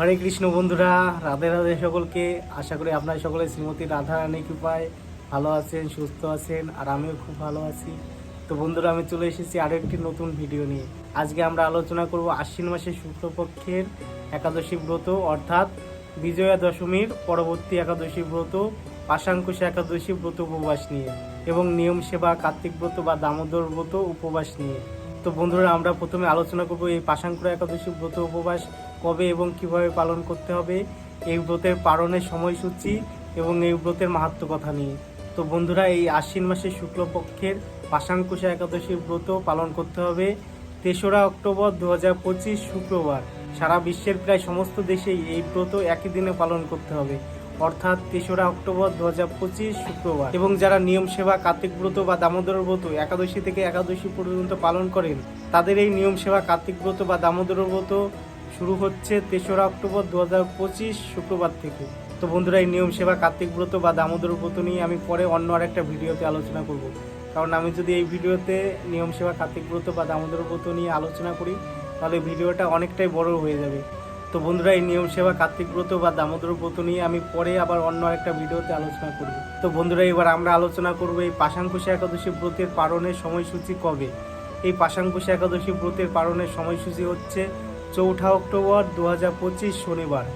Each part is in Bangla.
হরে কৃষ্ণ বন্ধুরা, রাধে রাধে সকলকে। আশা করি আপনারা সকলে শ্রীমতী রাধা রানী কৃপায় ভালো আছেন, সুস্থ আছেন, আর আমিও খুব ভালো আছি। তো বন্ধুরা, আমি চলে এসেছি আরও একটি নতুন ভিডিও নিয়ে। আজকে আমরা আলোচনা করব আশ্বিন মাসের শুক্লপক্ষের একাদশী ব্রত, অর্থাৎ বিজয়া দশমীর পরবর্তী একাদশী ব্রত, পাশাঙ্কুশ একাদশী ব্রত উপবাস নিয়ে, এবং নিয়ম সেবা, কার্তিক ব্রত বা দামোদর ব্রত উপবাস নিয়ে। তো বন্ধুরা, আমরা প্রথমে আলোচনা করব এই পাশাঙ্কুরা একাদশী ব্রত উপবাস কবে এবং কীভাবে পালন করতে হবে, এই ব্রতের পালনের সময়সূচি এবং এই ব্রতের মাহাত্ম কথা নিয়ে। তো বন্ধুরা, এই আশ্বিন মাসের শুক্লপক্ষের পাশাঙ্কুশা একাদশীর ব্রত পালন করতে হবে। তেসরা অক্টোবর দু হাজার পঁচিশ শুক্রবার, সারা বিশ্বের প্রায় সমস্ত দেশেই এই ব্রত একই দিনে পালন করতে হবে। অর্থাৎ তেসরা অক্টোবর দু হাজার পঁচিশ শুক্রবার। এবং যারা নিয়ম সেবা, কার্তিক ব্রত বা দামোদর ব্রত একাদশী থেকে একাদশী পর্যন্ত পালন করেন, তাদের এই নিয়ম সেবা, কার্তিক ব্রত বা দামোদর ব্রত শুরু হচ্ছে তেসরা অক্টোবর দু পঁচিশ শুক্রবার থেকে। তো বন্ধুরা, এই নিয়ম সেবা কার্তিক ব্রত বা দামোদর ব্রত নিয়ে আমি পরে অন্য আরেকটা ভিডিওতে আলোচনা করব। কারণ আমি যদি এই ভিডিওতে নিয়ম সেবা কার্তিক ব্রত বা দামোদর ব্রত নিয়ে আলোচনা করি, তাহলে ভিডিওটা অনেকটাই বড় হয়ে যাবে। তো বন্ধুরা, এই নিয়ম সেবা কার্তিক ব্রত বা দামোদর ব্রত নিয়ে আমি পরে আবার অন্য একটা ভিডিওতে আলোচনা করব। তো বন্ধুরা, এবার আমরা আলোচনা করব এই পাশাঙ্কুশা একাদশী ব্রতের পালনের সময়সূচি কবে? এই পাশাঙ্কুশা একাদশী ব্রতের পালনের সময়সূচি হচ্ছে চৌঠা অক্টোবর দু হাজার পঁচিশ শনিবার,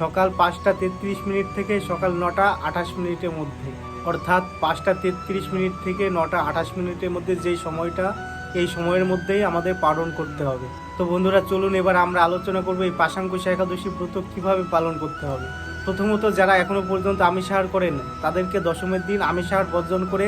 সকাল পাঁচটা তেত্রিশ মিনিট থেকে সকাল নটা আঠাশ মিনিটের মধ্যে। অর্থাৎ পাঁচটা তেত্রিশ মিনিট থেকে নটা আঠাশ মিনিটের মধ্যে যেই সময়টা, এই সময়ের মধ্যেই আমাদের পালন করতে হবে। তো বন্ধুরা, চলুন এবার আমরা আলোচনা করব এই পাশাঙ্কুশা একাদশী ব্রত কীভাবে পালন করতে হবে। প্রথমত যারা এখনও পর্যন্ত আমিষ আহার করেন তাদেরকে দশমের দিন আমিষ আহার বর্জন করে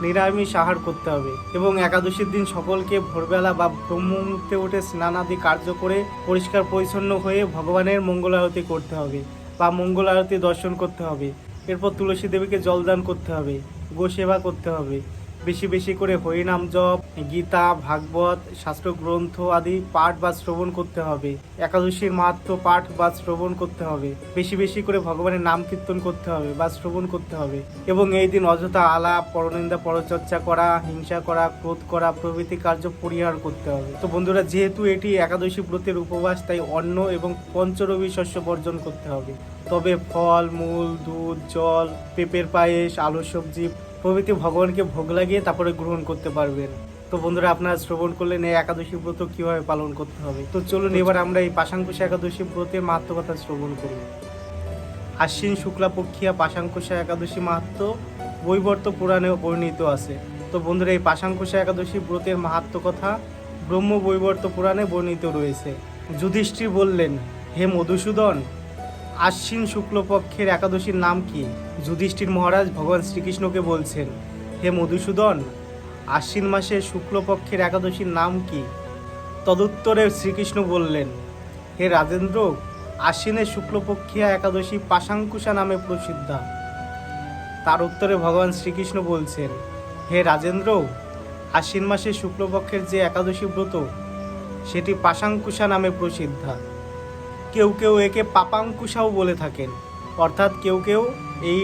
নিরামিষ আহার করতে হবে এবং একাদশীর দিন সকলকে ভোরবেলা বা ব্রহ্ম মুহূর্তে উঠে স্নানাদি কার্য করে পরিষ্কার পরিচ্ছন্ন হয়ে ভগবানের মঙ্গল আরতি করতে হবে বা মঙ্গল আরতি দর্শন করতে হবে। এরপর তুলসী দেবীকে জলদান করতে হবে গোসেবা করতে হবে। বেশি বেশি করে হরিনাম জপ, গীতা, ভাগবত শাস্ত্র গ্রন্থ আদি পাঠ বা শ্রবণ করতে হবে। একাদশীর মাহাত্ম পাঠ বা শ্রবণ করতে হবে। বেশি বেশি করে ভগবানের নাম কীর্তন করতে হবে বা শ্রবণ করতে হবে। এবং এই দিন অযথা আলাপ, পরনিন্দা, পরচর্চা করা, হিংসা করা, ক্রোধ করা প্রভৃতি কার্য পরিহার করতে হবে। তো বন্ধুরা, যেহেতু এটি একাদশী ব্রতের উপবাস, তাই অন্ন এবং পঞ্চরবি শস্য বর্জন করতে হবে। তবে ফল, মূল, দুধ, জল, পেঁপের পায়েস আলু সবজি প্রভৃতি ভগবানকে ভোগ লাগিয়ে তারপরে গ্রহণ করতে পারবেন। তো বন্ধুরা, আপনারা শ্রবণ করলেন এই একাদশী ব্রত কীভাবে পালন করতে হবে? তো চলুন, এবার আমরা এই পাশাঙ্কুশা একাদশী ব্রতের মাহাত্ম কথা শ্রবণ করি। আশ্বিন শুক্লাপক্ষিয়া পাশাঙ্কুশা একাদশী মাহাত্ম বৈবর্ত পুরাণে বর্ণিত আছে। তো বন্ধুরা, এই পাশাঙ্কুশা একাদশী ব্রতের মাহাত্ম কথা ব্রহ্ম বৈবর্ত পুরাণে বর্ণিত রয়েছে। যুধিষ্ঠির বললেন, হে মধুসূদন আশ্বিন শুক্লপক্ষের একাদশীর নাম কি? যুধিষ্ঠির মহারাজ ভগবান শ্রীকৃষ্ণকে বলছেন, হে মধুসূদন, আশ্বিন মাসের শুক্লপক্ষের একাদশীর নাম কি? তদুত্তরে শ্রীকৃষ্ণ বললেন, হে রাজেন্দ্র, আশ্বিনের শুক্লপক্ষিয়া একাদশী পাশাঙ্কুশা নামে প্রসিদ্ধা। তার উত্তরে ভগবান শ্রীকৃষ্ণ বলছেন, হে রাজেন্দ্র, আশ্বিন মাসের শুক্লপক্ষের যে একাদশী ব্রত, সেটি পাশাঙ্কুশা নামে প্রসিদ্ধা। কেউ কেউ একে পাপাঙ্কুশাও বলে থাকেন। অর্থাৎ কেউ কেউ এই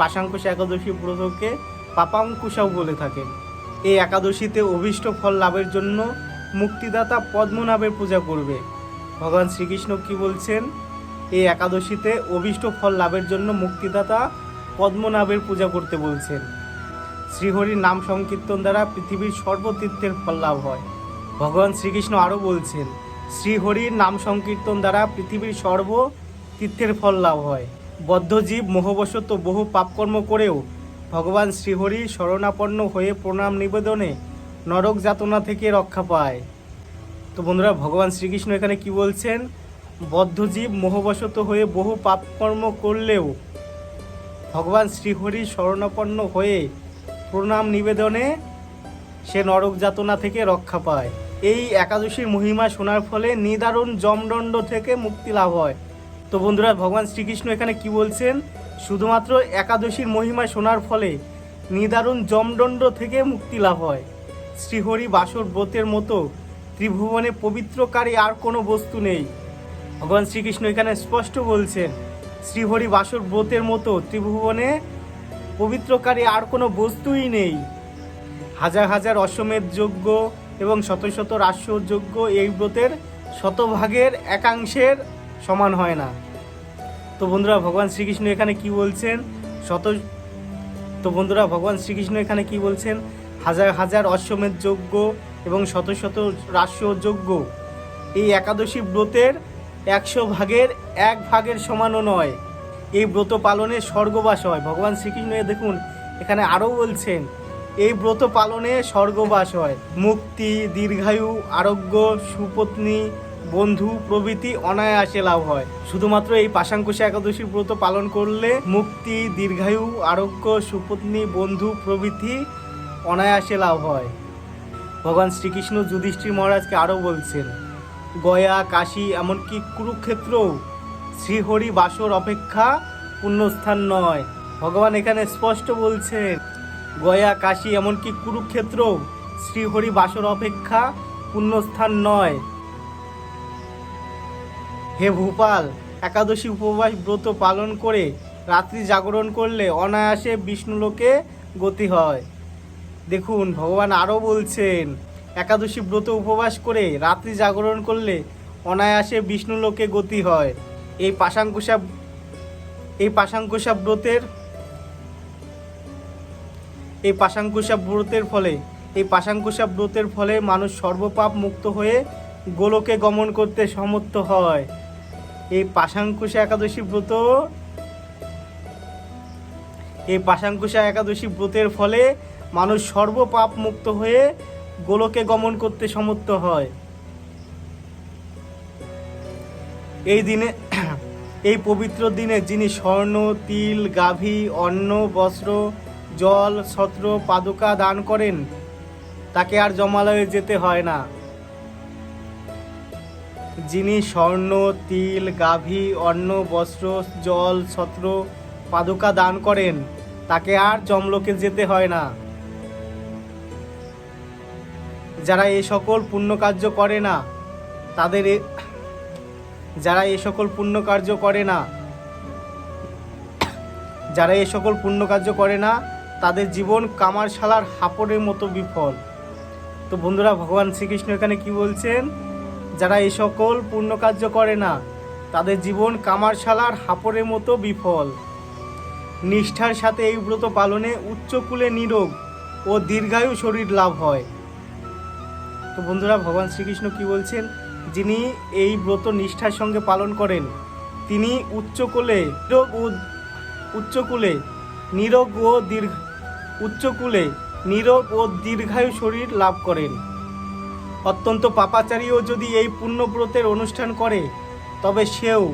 পাশাঙ্কুশ একাদশী ব্রতকে পাপাঙ্কুশাও বলে থাকেন। এই একাদশীতে অভীষ্ট ফল লাভের জন্য মুক্তিদাতা পদ্মনাভের পূজা করবে। ভগবান শ্রীকৃষ্ণ কি বলছেন? এই একাদশীতে অভীষ্ট ফল লাভের জন্য মুক্তিদাতা পদ্মনাভের পূজা করতে বলছেন। শ্রীহরির নাম সংকীর্তন দ্বারা পৃথিবীর সর্বতীর্থের ফল লাভ হয়। ভগবান শ্রীকৃষ্ণ আরও বলছেন শ্রীহরির নাম সংকীর্তন দ্বারা পৃথিবীর সর্ব তীর্থের ফল লাভ হয়। বদ্ধজীব মোহবশত বহু পাপকর্ম করেও ভগবান শ্রীহরি শরণাপন্ন হয়ে প্রণাম নিবেদনে নরক যাতনা থেকে রক্ষা পায়। তো বন্ধুরা, ভগবান শ্রীকৃষ্ণ এখানে কি বলছেন? বদ্ধজীব মোহবশত হয়ে বহু পাপকর্ম করলেও ভগবান শ্রীহরি শরণাপন্ন হয়ে প্রণাম নিবেদনে সে নরক যাতনা থেকে রক্ষা পায়। এই একাদশীর মহিমা শোনার ফলে নিদারুণ জমদণ্ড থেকে মুক্তি লাভ হয়। তো বন্ধুরা, ভগবান শ্রীকৃষ্ণ এখানে কি বলছেন? শুধুমাত্র একাদশীর মহিমা শোনার ফলে নিদারুণ জমদণ্ড থেকে মুক্তি লাভ হয়। শ্রীহরি বাসর ব্রতের মতো ত্রিভুবনে পবিত্রকারী আর কোনো বস্তু নেই। ভগবান শ্রীকৃষ্ণ এখানে স্পষ্ট বলছেন, শ্রীহরি বাসর ব্রতের মতো ত্রিভুবনে পবিত্রকারী আর কোনো বস্তুই নেই। হাজার হাজার অশ্বমেধ যজ্ঞ এবং শত শত যজ্ঞ এই ব্রতের শতভাগের একাংশের সমান হয় না। তো বন্ধুরা, ভগবান শ্রীকৃষ্ণ এখানে কি বলছেন? শত, তো বন্ধুরা, ভগবান শ্রীকৃষ্ণ এখানে কি বলছেন? হাজার হাজার অশ্বমেধ যজ্ঞ এবং শত শত রাষ্ট্র যজ্ঞ এই একাদশী ব্রতের একশো ভাগের এক ভাগের সমানও নয়। এই ব্রত পালনে স্বর্গবাস হয়। ভগবান শ্রীকৃষ্ণ দেখুন, এখানে আরও বলছেন এই ব্রত পালনে স্বর্গবাস হয়। মুক্তি, দীর্ঘায়ু, আরোগ্য, সুপত্নী, বন্ধু, প্রভৃতি অনায়াসে লাভ হয়। শুধুমাত্র এই পাশাঙ্কুশা একাদশীর ব্রত পালন করলে মুক্তি, দীর্ঘায়ু, আরোগ্য, সুপত্নী, বন্ধু, প্রভৃতি অনায়াসে লাভ হয়। ভগবান শ্রীকৃষ্ণ যুধিষ্ঠির মহারাজকে আরও বলছেন, গয়া, কাশী, এমনকি কুরুক্ষেত্রও শ্রীহরি বাসর অপেক্ষা পুণ্যস্থান নয়। ভগবান এখানে স্পষ্ট বলছেন গয়া, কাশী এমনকি কুরুক্ষেত্র শ্রীহরি বাসর অপেক্ষা পুণ্যস্থান নয়। হে ভূপাল, একাদশী উপবাস ব্রত পালন করে রাত্রি জাগরণ করলে অনায়াসে বিষ্ণুলোকে গতি হয়। দেখুন, ভগবান আরও বলছেন, একাদশী ব্রত উপবাস করে রাত্রি জাগরণ করলে অনায়াসে বিষ্ণুলোকে গতি হয়। এই পাশাঙ্কুশা এই পাশাঙ্কুশা ব্রতের এই পাশাঙ্কুশা ব্রতের ফলে, এই পাশাঙ্কুশা ব্রতের ফলে মানুষ সর্বপাপ মুক্ত হয়ে গোলকে গমন করতে সমর্থ হয়। এই পাশাঙ্কুশা একাদশী ব্রত, এই পাশাঙ্কুশা একাদশী ব্রতের ফলে মানুষ সর্বপাপ মুক্ত হয়ে গোলকে গমন করতে সমর্থ হয়। এই দিনে, এই পবিত্র দিনে যিনি স্বর্ণ, তিল, গাভী, অন্ন, বস্ত্র জল, ছত্র, পাদুকা দান করেন, তাকে আর জমালয়ে যেতে হয় না। যিনি স্বর্ণ, তিল, গাভী, অন্ন, বস্ত্র, জল, ছত্র, পাদুকা দান করেন, তাকে আর জমলোকে যেতে হয় না। যারা এই সকল পুণ্য কার্য করে না, তাদের যারা এই সকল পুণ্য কার্য করে না, যারা এই সকল পুণ্য কার্য করে না তাদের জীবন কামারশালার হাপড়ের মতো বিফল। তো বন্ধুরা, ভগবান শ্রীকৃষ্ণ এখানে কি বলছেন? যারা এই সকল পুণ্য কার্য করে না, তাদের জীবন কামারশালার হাপড়ের মতো বিফল। নিষ্ঠার সাথে এই ব্রত পালনে উচ্চকূলে নিরোগ ও দীর্ঘায়ু শরীর লাভ হয়। তো বন্ধুরা, ভগবান শ্রীকৃষ্ণ কি বলছেন? যিনি এই ব্রত নিষ্ঠার সঙ্গে পালন করেন, তিনি উচ্চকূলে ও উচ্চকুলে নিরোগ ও দীর্ঘ উচ্চকুলে নীরব ও দীর্ঘায়ু শরীর লাভ করেন। অত্যন্ত পাপাচারীও যদি এই পুণ্যব্রতের অনুষ্ঠান করে, তবে সেও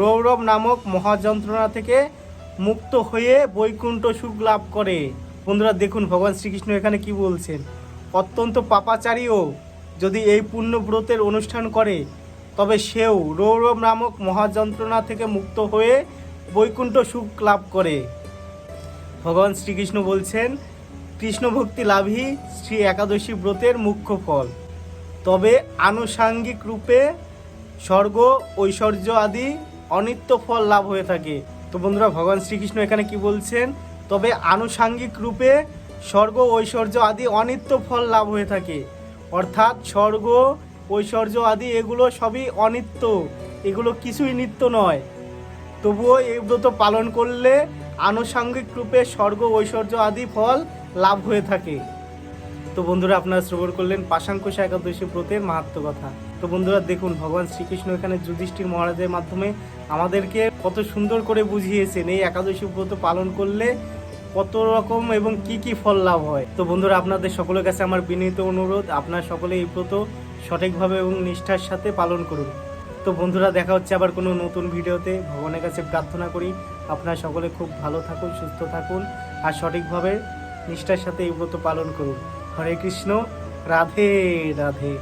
রৌরব নামক মহাযন্ত্রণা থেকে মুক্ত হয়ে বৈকুণ্ঠ সুখ লাভ করে। বন্ধুরা, দেখুন, ভগবান শ্রীকৃষ্ণ এখানে কি বলছেন? অত্যন্ত পাপাচারীও যদি এই পুণ্যব্রতের অনুষ্ঠান করে, তবে সেও রৌরব নামক মহাযন্ত্রণা থেকে মুক্ত হয়ে বৈকুণ্ঠ সুখ লাভ করে। ভগবান শ্রীকৃষ্ণ বলছেন কৃষ্ণ ভক্তি লাভই শ্রী একাদশী ব্রতের মুখ্য ফল। তবে আনুষাঙ্গিক রূপে স্বর্গ, ঐশ্বর্য আদি অনিত্য ফল লাভ হয়ে থাকে। তো বন্ধুরা, ভগবান শ্রীকৃষ্ণ এখানে কি বলছেন? তবে আনুষাঙ্গিক রূপে স্বর্গ, ঐশ্বর্য আদি অনিত্য ফল লাভ হয়ে থাকে। অর্থাৎ স্বর্গ, ঐশ্বর্য আদি এগুলো সবই অনিত্য। এগুলো কিছুই নিত্য নয়। তবুও এই ব্রত পালন করলে আনুষাঙ্গিক রূপে স্বর্গ, ঐশ্বর্য আদি ফল লাভ হয়ে থাকে। তো বন্ধুরা, আপনারা শ্রবণ করলেন পাশাঙ্কুশ একাদশী ব্রতের মাহাত্ম কথা। তো বন্ধুরা, দেখুন, ভগবান শ্রীকৃষ্ণ এখানে যুধিষ্ঠির মহারাজের মাধ্যমে আমাদেরকে কত সুন্দর করে বুঝিয়েছেন। এই একাদশী ব্রত পালন করলে কত রকম এবং কি কি ফল লাভ হয়। তো বন্ধুরা, আপনাদের সকলের কাছে আমার বিনীত অনুরোধ, আপনারা সকলে এই ব্রত সঠিকভাবে এবং নিষ্ঠার সাথে পালন করুন। তো বন্ধুরা, দেখা হচ্ছে আবার কোনো নতুন ভিডিওতে। ভগবানের কাছে প্রার্থনা করি আপনারা সকলে খুব ভালো থাকুন, সুস্থ থাকুন আর সঠিকভাবে নিষ্ঠার সাথে এই ব্রত পালন করুন। হরে কৃষ্ণ, রাধে রাধে।